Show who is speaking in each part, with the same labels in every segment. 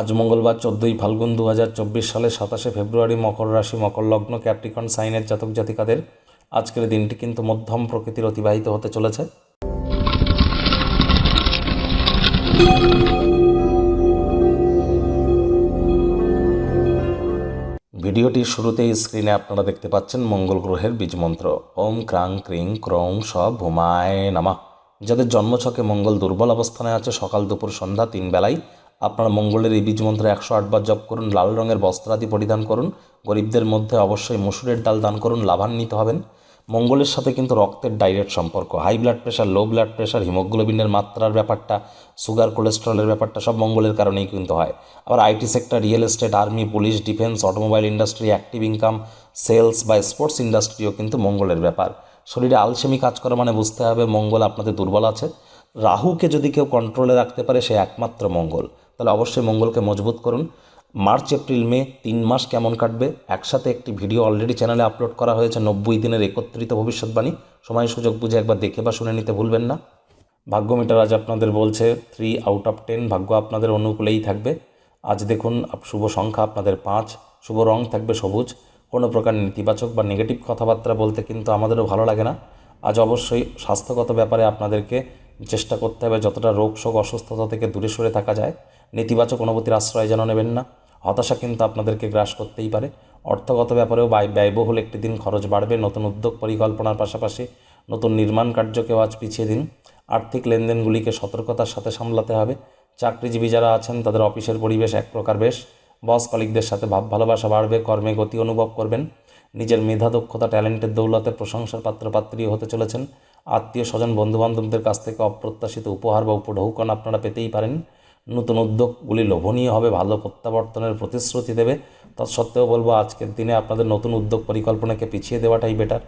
Speaker 1: আজ মঙ্গলবার চোদ্দোই ফাল্গুন দু হাজার চব্বিশ সালের সাতাশে ফেব্রুয়ারি মকর রাশি, মকর লগ্ন, ক্যাপ্রিকন সাইনের জাতক জাতিকাদের আজকের দিনটি কিন্তু মধ্যম প্রকৃতির অতিবাহিত হতে চলেছে। ভিডিওটির শুরুতেই স্ক্রিনে আপনারা দেখতে পাচ্ছেন মঙ্গল গ্রহের বীজমন্ত্র ওম ক্রাং ক্রিং ক্রৌং স ভূমায় নামা। যাদের জন্মছকে মঙ্গল দুর্বল অবস্থানে আছে, সকাল দুপুর সন্ধ্যা তিন বেলায় আপনারা মঙ্গলের এই বীজ মন্ত্র একশো আটবার জপ করুন, লাল রঙের বস্ত্রাদি পরিধান করুন, গরিবদের মধ্যে অবশ্যই মসুরের ডাল দান করুন, লাভান্বিত হবেন। মঙ্গলের সাথে কিন্তু রক্তের ডাইরেক্ট সম্পর্ক high blood pressure low blood pressure হিমোগ্লোবিনের মাত্রার ব্যাপারটা সুগার কোলেস্ট্রলের ব্যাপারটা সব মঙ্গলের কারণেই কিন্তু হয়। আবার IT sector real estate army police defence automobile industry active income sales বা স্পোর্টস ইন্ডাস্ট্রিও কিন্তু মঙ্গলের ব্যাপার। শরীরে আলসেমি কাজ করা মানে বুঝতে হবে মঙ্গল আপনাদের দুর্বল আছে। রাহুকে যদি কেউ কন্ট্রোলে রাখতে পারে, সে একমাত্র মঙ্গল। তাহলে অবশ্যই মঙ্গলকে মজবুত করুন। মার্চ, এপ্রিল, মে তিন মাস কেমন কাটবে? একসাথে একটি ভিডিও অলরেডি চ্যানেলে আপলোড করা হয়েছে নব্বই দিনের একত্রিত ভবিষ্যৎবাণী। সময় সুযোগ বুঝে একবার দেখে বা শুনে নিতে ভুলবেন না। ভাগ্য মিটার আজ আপনাদের বলছে থ্রি আউট অফ টেন ভাগ্য আপনাদের অনুকূলেই থাকবে। আজ দেখুন শুভ সংখ্যা আপনাদের পাঁচ। শুভ রং থাকবে সবুজ। কোনো প্রকার নেতিবাচক বা নেগেটিভ কথাবার্তা বলতে কিন্তু আমাদেরও ভালো লাগে না। আজ অবশ্যই স্বাস্থ্যগত ব্যাপারে আপনাদেরকে চেষ্টা করতে হবে যতটা রোগ শোক অসুস্থতা থেকে দূরে সরে থাকা যায়। নেতিবাচক অনুভূতির আশ্রয় যেন নেবেন না। হতাশা কিন্তু আপনাদেরকে গ্রাস করতেই পারে। অর্থগত ব্যাপারেও ব্যয় ব্যয়বহুল একটি দিন খরচ বাড়বে। নতুন উদ্যোগ পরিকল্পনার পাশাপাশি নতুন নির্মাণ কার্যকেও আজ পিছিয়ে দিন। আর্থিক লেনদেনগুলিকে সতর্কতার সাথে সামলাতে হবে। চাকরিজীবী যারা আছেন, তাদের অফিসের পরিবেশ এক প্রকার বেশ। বস কলিকদের সাথে ভাব ভালোবাসা বাড়বে। কর্মে গতি অনুভব করবেন। নিজের মেধা, দক্ষতা, ট্যালেন্টের দৌলতে প্রশংসার পাত্রপাত্রী হতে চলেছেন। আত্মীয় স্বজন, বন্ধুবান্ধবদের কাছ থেকে অপ্রত্যাশিত উপহার বা উপঢৌকন আপনারা পেতেই পারেন। নতুন উদ্যোগগুলি লোভনীয় হবে, ভালো প্রত্যাবর্তনের প্রতিশ্রুতি দেবে। তৎসত্ত্বেও বলব, আজকের দিনে আপনাদের নতুন উদ্যোগ পরিকল্পনাকে পিছিয়ে দেওয়াটাই বেটার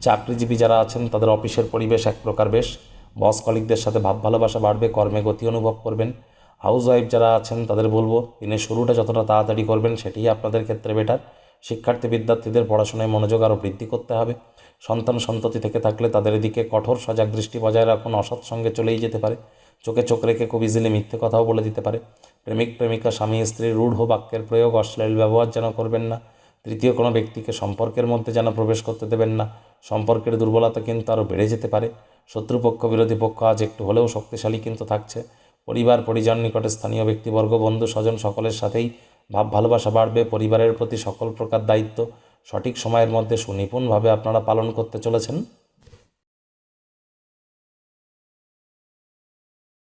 Speaker 1: চাকরিজীবী যারা আছেন, তাদের অফিসের পরিবেশ এক প্রকার বেশ। বস কলিকদের সাথে ভাব ভালোবাসা বাড়বে, কর্মে গতি অনুভব করবেন। হাউস ওয়াইফ যারা আছেন, তাদের বলব, দিনের শুরুটা যতটা তাড়াতাড়ি করবেন, সেটিই আপনাদের ক্ষেত্রে বেটার শিক্ষার্থী, বিদ্যার্থীদের পড়াশোনায় মনোযোগ আরও বৃদ্ধি করতে হবে। সন্তান সন্ততি থেকে থাকলে তাদের এদিকে কঠোর সজাগ দৃষ্টি বজায় রাখুন, অসৎ সঙ্গে চলেই যেতে পারে। চোখে চোখ রেখে খুব ইজিলি মিথ্যে কথাও বলে দিতে পারে। প্রেমিক, প্রেমিকা, স্বামী স্ত্রীর রূঢ় বাক্যের প্রয়োগ, অশ্লীল ব্যবহার যেন করবেন না। তৃতীয়, কোনো ব্যক্তিকে সম্পর্কের মধ্যে যেন প্রবেশ করতে দেবেন না। সম্পর্কের দুর্বলতা কিন্তু আরও বেড়ে যেতে পারে। শত্রুপক্ষ, বিরোধী পক্ষ আজ একটু হলেও শক্তিশালী কিন্তু থাকছে। পরিবার, পরিজন, নিকটে স্থানীয় ব্যক্তিবর্গ, বন্ধু, স্বজন সকলের সাথেই ভাব, ভালোবাসা বাড়বে, পরিবারের প্রতি সকল প্রকার দায়িত্ব সঠিক সময়ের মধ্যে সুনিপুণভাবে আপনারা পালন করতে চলেছেন।